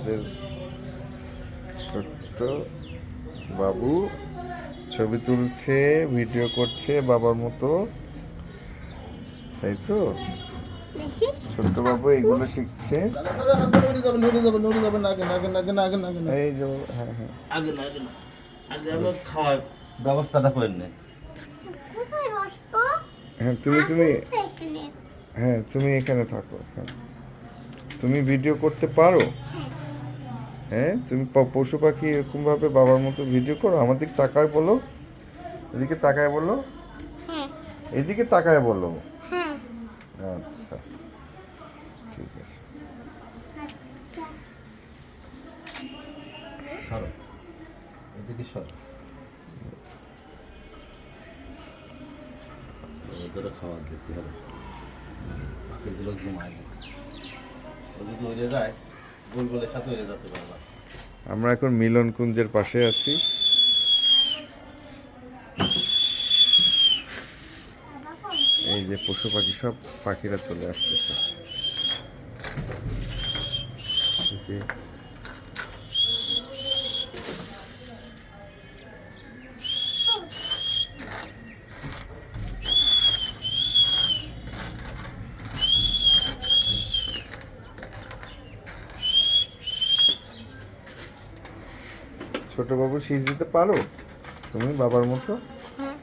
আমাদের ছোট্ট বাবু ছবি তুলছে ভিডিও করছে বাবার মতো। তাই তো? দেখি। ছোট্ট বাবু এগুলো শিখছে। আগে না আগে আগে না আগে না না এই যে হ্যাঁ হ্যাঁ। আগে না আগে না। আগে আমি খাওয়ার ব্যবস্থাটা করে নেই হ্যাঁ তুমি তুমি হ্যাঁ তুমি এখানে থাকো। হ্যাঁ। তুমি ভিডিও করতে পারো? হ্যাঁ তুমি পশু পাখি এরকম ভাবে বাবার মতো ভিডিও করো আমার দিকে তাকায় বলো। এদিকে তাকায় বলো। হ্যাঁ। এদিকে তাকায় বলো। হ্যাঁ। আচ্ছা। ঠিক আছে। সরো। এদিকে সর। ওদেরও খাবার দিতে হবে। বাকিগুলো ঘুমায় না। ও যদি উড়ে যায় বুলবুলের সাথে উড়ে যেতে পারবা আমরা এখন মিলন কুঞ্জের পাশে আছি। এই যে পশু পাখি সব, পাখিরা চলে আসতেছে। ছোট বাবু শীষ দিতে পারো? তুমি বাবার মতো? হ্যাঁ।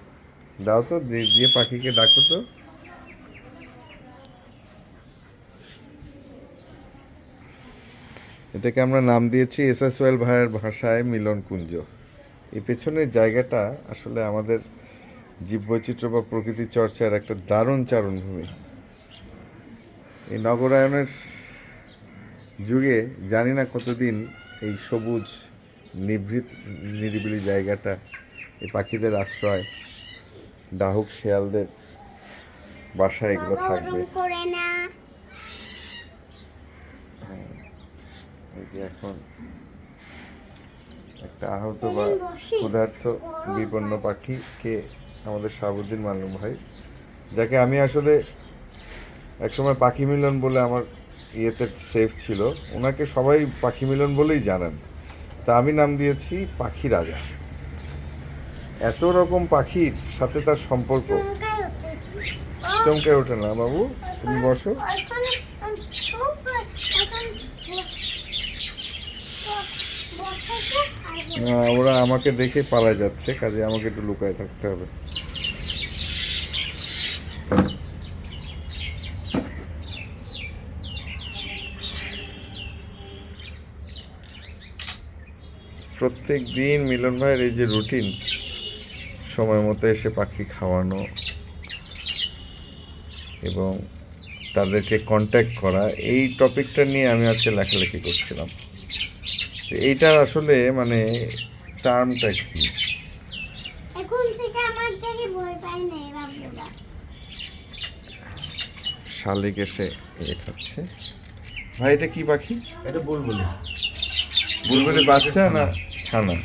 দাও তো দিয়ে দিয়ে পাখিকে ডাকো তো। এটাকে আমরা নাম দিয়েছি এস এস ওয়েল ভাইয়ের ভাষায় মিলন কুঞ্জ এই পেছনের জায়গাটা আসলে আমাদের জীববৈচিত্র্য বা প্রকৃতি চর্চার একটা দারুণ চারণভূমি। এই নগরায়নের যুগে জানি না কতদিন এই সবুজ নিভৃত নিরিবিলি জায়গাটা এই পাখিদের আশ্রয় ডাহুক শেয়ালদের বাসা এগুলো থাকবে। ওরম এই যে এখন একটা আহত বা। ক্ষুধার্ত বিপন্ন পাখিকে আমাদের শাহাবুদ্দিন মালুম ভাই যাকে আমি আসলে একসময় পাখি মিলন বলে আমার ইয়েতে সেফ ছিল। ওনাকে সবাই পাখি মিলন বলেই জানেন। তা আমি নাম দিয়েছি পাখি রাজা। এত রকম পাখির সাথে তার সম্পর্ক। চমকে ওঠে না বাবু, তুমি বসো। ওরা আমাকে দেখে পালা যাচ্ছে, কাজে আমাকে একটু লুকায় থাকতে হবে। প্রত্যেক দিন মিলন ভাইয়ের এই যে রুটিন সময় মতো এসে পাখি খাওয়ানো এবং তাদেরকে কন্ট্যাক্ট করা এই টপিকটা নিয়ে আমি আজকে লেখালেখি করছিলাম। তো এইটার আসলে মানে টার্মটা কি? শালিক এসে ইয়ে খাচ্ছে। ভাই এটা কি পাখি? এটা বুলবুলি। বুলবুলি বাচ্চা না? ছানা।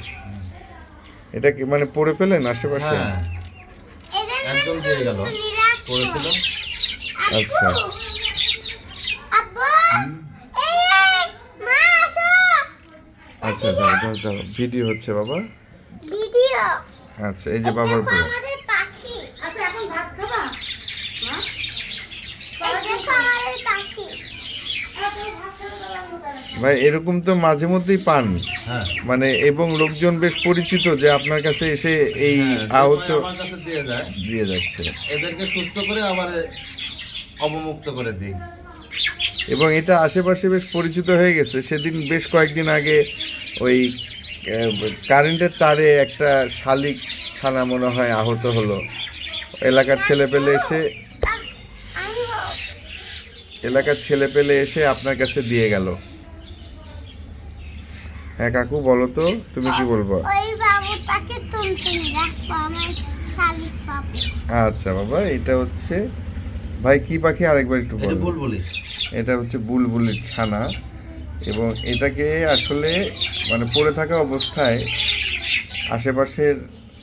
এটা কি মানে পড়ে পেলেন আশেপাশে? হ্যাঁ। একদম দিয়ে গেল। পড়েছিল আচ্ছা। আব্বু এই এই, মা আসো আচ্ছা দাও দাও দাও। ভিডিও হচ্ছে বাবা। ভিডিও। আচ্ছা এই যে বাবার দেখো পুরো আমাদের পাখি আচ্ছা এখন ভাত খাবা মা এই দেখো আমাদের পাখি আচ্ছা ভাত খাবে তো লাগল তাহলে। ভাই এরকম তো মাঝে মধ্যেই পান। হ্যাঁ। মানে এবং লোকজন বেশ পরিচিত যে আপনার কাছে এসে এই হ্যাঁ, আহত দিয়ে যাচ্ছে। এদেরকে সুস্থ করে আবার অবমুক্ত করে দিই। এবং এটা আশেপাশে বেশ পরিচিত হয়ে গেছে। সেদিন বেশ কয়েকদিন আগে ওই কারেন্টের তারে একটা শালিক ছানা মনে হয় আহত হলো। এলাকার ছেলে পেলে এসে এলাকার ছেলে পেলে এসে আপনার কাছে দিয়ে গেল। হ্যাঁ কাকু বলো তো তুমি কি বলব? আচ্ছা বাবা এটা হচ্ছে ভাই কি পাখি আরেকবার একটু বুলবুলি। এটা হচ্ছে বুলবুলির ছানা এবং এটাকে আসলে মানে পড়ে থাকা অবস্থায় আশেপাশের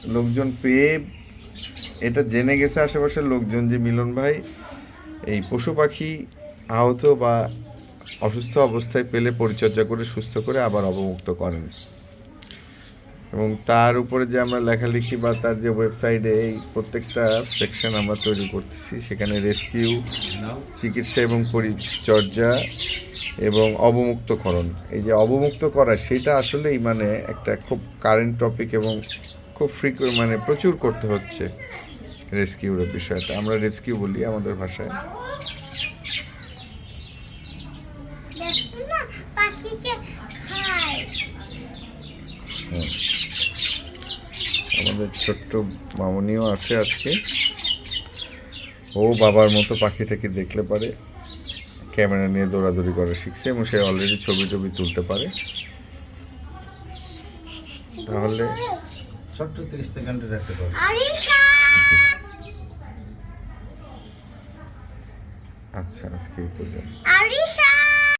লোকজন পেয়ে এটা জেনে গেছে আশেপাশের লোকজন যে মিলন ভাই এই পশু পাখি আহত বা অসুস্থ অবস্থায় পেলে পরিচর্যা করে, সুস্থ করে আবার অবমুক্ত করেন। এবং তার উপরে যে আমরা লেখালেখি বা তার যে ওয়েবসাইটে এই প্রত্যেকটা সেকশন আমরা তৈরি করতেছি, সেখানে রেস্কিউ, চিকিৎসা এবং পরিচর্যা এবং অবমুক্তকরণ। এই যে অবমুক্ত করা, সেটা আসলেই মানে একটা খুব কারেন্ট টপিক এবং খুব ফ্রিকু মানে প্রচুর করতে হচ্ছে রেস্কিউর বিষয়টা। আমরা রেস্কিউ বলি আমাদের ভাষায়। না? পাখিকে খায়। আমাদের ছোট্ট মামনিও আছে আজকে। ও বাবার মতো পাখি পাখিটাকে দেখলে পারে। ক্যামেরা নিয়ে দৌড়াদৌড়ি করা শিখছে এবং সে অলরেডি ছবি টবি তুলতে পারে। তাহলে ছোট্ট তিরিশ সেকেন্ডের একটা কথা আরিশা! আচ্ছা আজকে এই পর্যন্ত।